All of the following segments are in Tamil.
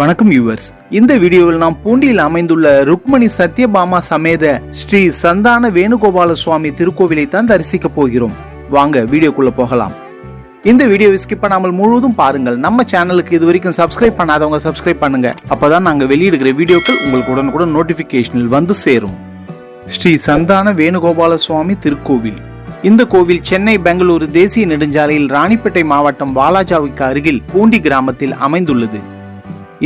வணக்கம் யூவர்ஸ் இந்த வீடியோவில் நாம் பூண்டியில் அமைந்துள்ள ருக்மணி சத்யபாமா சமேத ஸ்ரீ சந்தான வேணுகோபால சுவாமி திருக்கோவிலை தான் தரிசிக்க போகிறோம். வாங்க வீடியோக்குள்ள போகலாம். இந்த வீடியோவை ஸ்கிப் பண்ணாமல் முழுவதும் பாருங்கள். நம்ம சேனலுக்கு இது வரைக்கும் சப்ஸ்கிரைப் பண்ணாதவங்க சப்ஸ்கிரைப் பண்ணுங்க. அப்பதான் நாங்கள் வெளியிடுகிற வீடியோக்கள் உங்களுக்கு உடனுக்குடன் நோட்டிபிகேஷனில் வந்து சேரும். ஸ்ரீ சந்தான வேணுகோபால சுவாமி திருக்கோவில். இந்த கோவில் சென்னை பெங்களூரு தேசிய நெடுஞ்சாலையில் ராணிப்பேட்டை மாவட்டம் வாலாஜாவுக்கு அருகில் பூண்டி கிராமத்தில் அமைந்துள்ளது.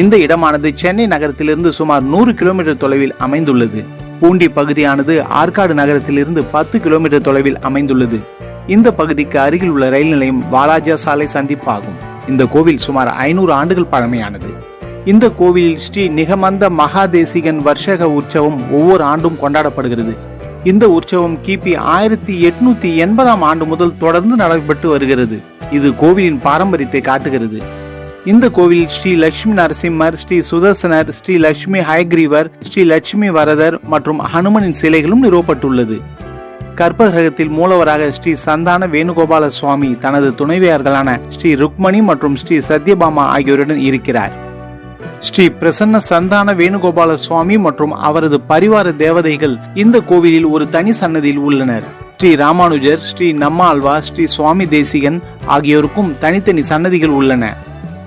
இந்த இடமானது சென்னை நகரத்திலிருந்து சுமார் நூறு கிலோமீட்டர் தொலைவில் அமைந்துள்ளது. பூண்டி பகுதியானது ஆற்காடு நகரத்திலிருந்து பத்து கிலோமீட்டர் தொலைவில் அமைந்துள்ளது. இந்த பகுதிக்கு அருகில் உள்ள ரயில் நிலையம் வாலாஜா சாலை சந்திப்பாகும். இந்த கோவில் சுமார் ஐநூறு ஆண்டுகள் பழமையானது. இந்த கோவிலில் ஸ்ரீ நிகமந்த மகாதேசிகன் வர்ஷக உற்சவம் ஒவ்வொரு ஆண்டும் கொண்டாடப்படுகிறது. இந்த உற்சவம் கிபி ஆயிரத்தி எட்நூத்தி எண்பதாம் ஆண்டு முதல் தொடர்ந்து நடைபெற்று வருகிறது. இது கோவிலின் பாரம்பரியத்தை காட்டுகிறது. இந்த கோவில் ஸ்ரீ லட்சுமி நரசிம்மர் ஸ்ரீ சுதர்சனர் ஸ்ரீ லட்சுமி ஹயக்ரீவர் ஸ்ரீ லட்சுமி வரதர் மற்றும் ஹனுமனின் சிலைகளும் நிறுவப்பட்டுள்ளது. கற்பகிரகத்தில் மூலவராக ஸ்ரீ சந்தான வேணுகோபால சுவாமி தனது துணைவியார்களான ஸ்ரீ ருக்மணி மற்றும் ஸ்ரீ சத்யபாமா ஆகியோருடன் இருக்கிறார். ஸ்ரீ பிரசன்ன சந்தான வேணுகோபால சுவாமி மற்றும் அவரது பரிவார தேவதைகள் இந்த கோவிலில் ஒரு தனி சன்னதியில் உள்ளனர். ஸ்ரீ ராமானுஜர் ஸ்ரீ நம்மாழ்வார் ஸ்ரீ சுவாமி தேசிகன் ஆகியோருக்கும் தனித்தனி சன்னதிகள் உள்ளன.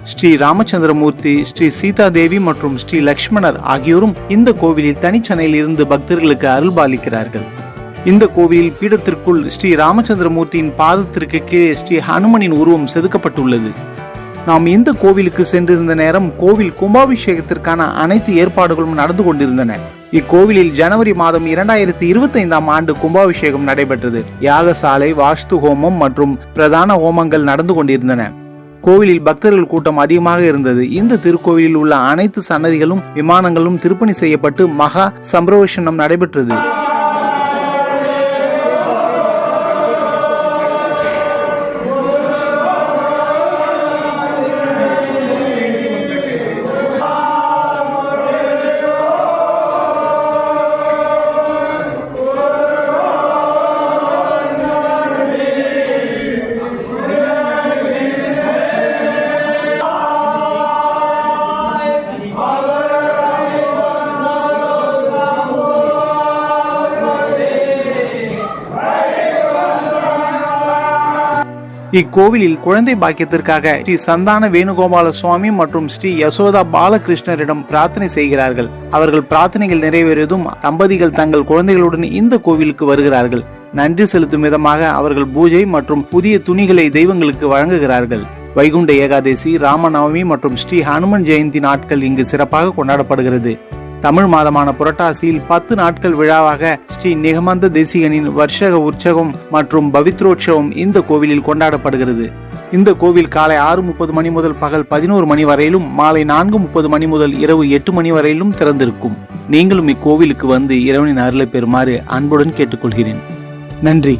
ஸ்ரீ ராமச்சந்திரமூர்த்தி ஸ்ரீ சீதாதேவி மற்றும் ஸ்ரீ லக்ஷ்மணர் ஆகியோரும் இந்த கோவிலில் தனிச்சனையில் இருந்து பக்தர்களுக்கு அருள்பாலிக்கிறார்கள். இந்த கோவிலில் பீடத்திற்குள் ஸ்ரீ ராமச்சந்திரமூர்த்தியின் பாதத்திற்கு கீழே ஸ்ரீ ஹனுமனின் உருவம் செதுக்கப்பட்டுள்ளது. நாம் இந்த கோவிலுக்கு சென்றிருந்த நேரம் கோவில் கும்பாபிஷேகத்திற்கான அனைத்து ஏற்பாடுகளும் நடந்து கொண்டிருந்தன. இக்கோவிலில் ஜனவரி மாதம் இரண்டாயிரத்தி இருபத்தைந்தாம் ஆண்டு கும்பாபிஷேகம் நடைபெற்றது. யாகசாலை வாஸ்து ஹோமம் மற்றும் பிரதான ஹோமங்கள் நடந்து கொண்டிருந்தன. கோவிலில் பக்தர்கள் கூட்டம் அதிகமாக இருந்தது. இந்த திருக்கோவிலில் உள்ள அனைத்து சன்னதிகளும் விமானங்களும் திருப்பணி செய்யப்பட்டு மகா சம்பிரவேஷனம் நடைபெற்றது. இக்கோவிலில் குழந்தை பாக்கியத்திற்காக ஸ்ரீ சந்தான வேணுகோபால சுவாமி மற்றும் ஸ்ரீ யசோதா பாலகிருஷ்ணரிடம் பிரார்த்தனை செய்கிறார்கள். அவர்கள் பிரார்த்தனைகள் நிறைவேறியதும் தம்பதிகள் தங்கள் குழந்தைகளுடன் இந்த கோவிலுக்கு வருகிறார்கள். நன்றி செலுத்தும் விதமாக அவர்கள் பூஜை மற்றும் புதிய துணிகளை தெய்வங்களுக்கு வழங்குகிறார்கள். வைகுண்ட ஏகாதசி ராமநவமி மற்றும் ஸ்ரீ ஹனுமன் ஜெயந்தி நாட்கள் இங்கு சிறப்பாக கொண்டாடப்படுகிறது. தமிழ் மாதமான புரட்டாசியில் பத்து நாட்கள் விழாவாக ஸ்ரீ நிகமந்த தேசிகனின் வர்ஷக உற்சவம் மற்றும் பவித்ரோற்சவம் இந்த கோவிலில் கொண்டாடப்படுகிறது. இந்த கோவில் காலை ஆறு முப்பது மணி முதல் பகல் பதினோரு மணி வரையிலும் மாலை நான்கு முப்பது மணி முதல் இரவு எட்டு மணி வரையிலும் திறந்திருக்கும். நீங்களும் இக்கோவிலுக்கு வந்து இறைவனின் அருளை பெறுமாறு அன்புடன் கேட்டுக்கொள்கிறேன். நன்றி.